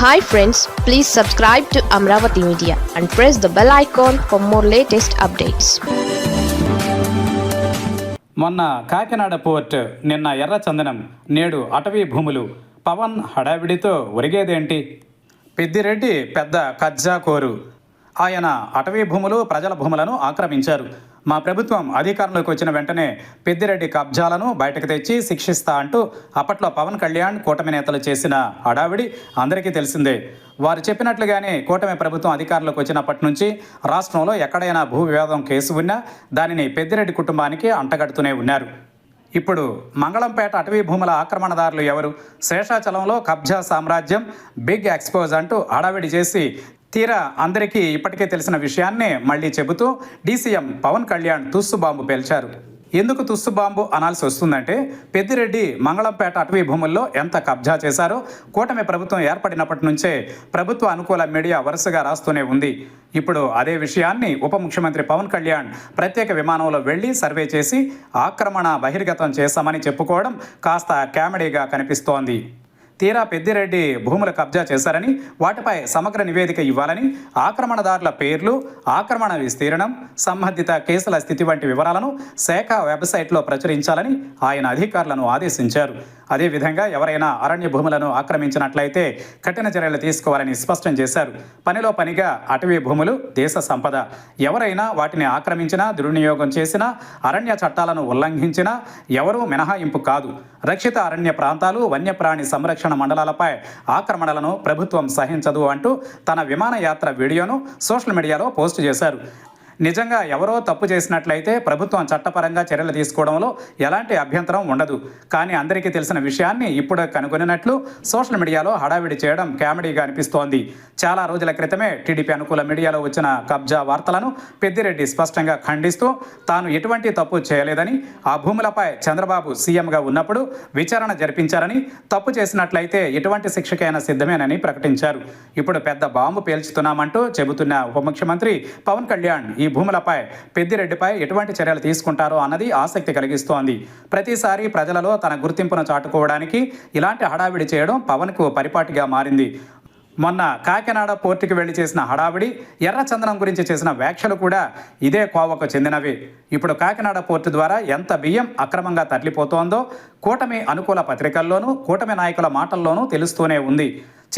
Hi friends please subscribe to Amaravati media and press the bell icon for more latest updates మొన్న Kakinada port నిన్న ఎర్ర చందనం నేడు అటవీ భూములు. పవన్ హడావిడితో ఒరిగేదేంటి? పెద్దిరెడ్డి పెద్ద కజ్జా కోరు. ఆయన అటవీ భూములు ప్రజల భూములను ఆక్రమించారు. మా ప్రభుత్వం అధికారంలోకి వచ్చిన వెంటనే పెద్దిరెడ్డి కబ్జాలను బయటకు తెచ్చి శిక్షిస్తా అంటూ అప్పట్లో పవన్ కళ్యాణ్ కూటమి నేతలు చేసిన హడావిడి అందరికీ తెలిసిందే. వారు చెప్పినట్లుగానే కూటమి ప్రభుత్వం అధికారంలోకి వచ్చినప్పటి నుంచి రాష్ట్రంలో ఎక్కడైనా భూ వివాదం కేసు ఉన్నా దానిని పెద్దిరెడ్డి కుటుంబానికి అంటగడుతూనే ఉన్నారు. ఇప్పుడు మంగళంపేట అటవీ భూముల ఆక్రమణదారులు ఎవరు? శేషాచలంలో కబ్జా సామ్రాజ్యం బిగ్ ఎక్స్పోజ్ అంటూ హడావిడి చేసి తీరా అందరికీ ఇప్పటికే తెలిసిన విషయాన్నే మళ్ళీ చెబుతూ డీసీఎం పవన్ కళ్యాణ్ తుస్సు బాంబు పేల్చారు. ఎందుకు తుస్సు బాంబు అనాల్సి వస్తుందంటే పెద్దిరెడ్డి మంగళంపేట అటవీ భూముల్లో ఎంత కబ్జా చేశారో కూటమి ప్రభుత్వం ఏర్పడినప్పటి నుంచే ప్రభుత్వ అనుకూల మీడియా వరుసగా రాస్తూనే ఉంది. ఇప్పుడు అదే విషయాన్ని ఉప ముఖ్యమంత్రి పవన్ కళ్యాణ్ ప్రత్యేక విమానంలో వెళ్ళి సర్వే చేసి ఆక్రమణ బహిర్గతం చేశామని చెప్పుకోవడం కాస్త కామెడీగా కనిపిస్తోంది. తీరా పెద్దిరెడ్డి భూములు కబ్జా చేశారని వాటిపై సమగ్ర నివేదిక ఇవ్వాలని ఆక్రమణదారుల పేర్లు ఆక్రమణ విస్తీర్ణం సంబంధిత కేసుల స్థితి వంటి వివరాలను శాఖ వెబ్సైట్లో ప్రచురించాలని ఆయన అధికారులను ఆదేశించారు. అదేవిధంగా ఎవరైనా అరణ్య భూములను ఆక్రమించినట్లయితే కఠిన చర్యలు తీసుకోవాలని స్పష్టం చేశారు. పనిలో పనిగా అటవీ భూములు దేశ సంపద. ఎవరైనా వాటిని ఆక్రమించినా దుర్వినియోగం చేసినా అరణ్య చట్టాలను ఉల్లంఘించినా ఎవరూ మినహాయింపు కాదు. రక్షిత అరణ్య ప్రాంతాలు వన్యప్రాణి సంరక్షణ మండలాలపై ఆక్రమణలను ప్రభుత్వం సహించదు అంటూ తన విమానయాత్ర వీడియోను సోషల్ మీడియాలో పోస్ట్ చేశారు. నిజంగా ఎవరో తప్పు చేసినట్లయితే ప్రభుత్వం చట్టపరంగా చర్యలు తీసుకోవడంలో ఎలాంటి అభ్యంతరం ఉండదు. కానీ అందరికీ తెలిసిన విషయాన్ని ఇప్పుడు కనుగొనినట్లు సోషల్ మీడియాలో హడావిడి చేయడం కామెడీగా అనిపిస్తోంది. చాలా రోజుల క్రితమే టీడీపీ అనుకూల మీడియాలో వచ్చిన కబ్జా వార్తలను పెద్దిరెడ్డి స్పష్టంగా ఖండిస్తూ తాను ఎటువంటి తప్పు చేయలేదని ఆ భూములపై చంద్రబాబు సీఎంగా ఉన్నప్పుడు విచారణ జరిపించారని తప్పు చేసినట్లయితే ఎటువంటి శిక్షకైనా సిద్ధమేనని ప్రకటించారు. ఇప్పుడు పెద్ద బాంబు పేల్చుతున్నామంటూ చెబుతున్న ఉప ముఖ్యమంత్రి పవన్ కళ్యాణ్ ఈ భూములపై పెద్దిరెడ్డిపై ఎటువంటి చర్యలు తీసుకుంటారో అన్నది ఆసక్తి కలిగిస్తోంది. ప్రతిసారి ప్రజలలో తన గుర్తింపును చాటుకోవడానికి ఇలాంటి హడావిడి చేయడం పవన్కు పరిపాటిగా మారింది. మొన్న కాకినాడ పోర్టుకి వెళ్ళి చేసిన హడావిడి ఎర్రచందనం గురించి చేసిన వ్యాఖ్యలు కూడా ఇదే కోవకు చెందినవి. ఇప్పుడు కాకినాడ పోర్టు ద్వారా ఎంత బియ్యం అక్రమంగా తరలిపోతోందో కూటమి అనుకూల పత్రికల్లోనూ కూటమి నాయకుల మాటల్లోనూ తెలుస్తూనే ఉంది.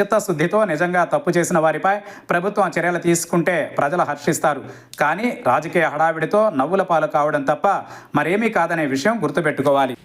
చిత్తశుద్ధితో నిజంగా తప్పు చేసిన వారిపై ప్రభుత్వం చర్యలు తీసుకుంటే ప్రజలు హర్షిస్తారు. కానీ రాజకీయ హడావిడితో నవ్వుల పాలు కావడం తప్ప మరేమీ కాదనే విషయం గుర్తుపెట్టుకోవాలి.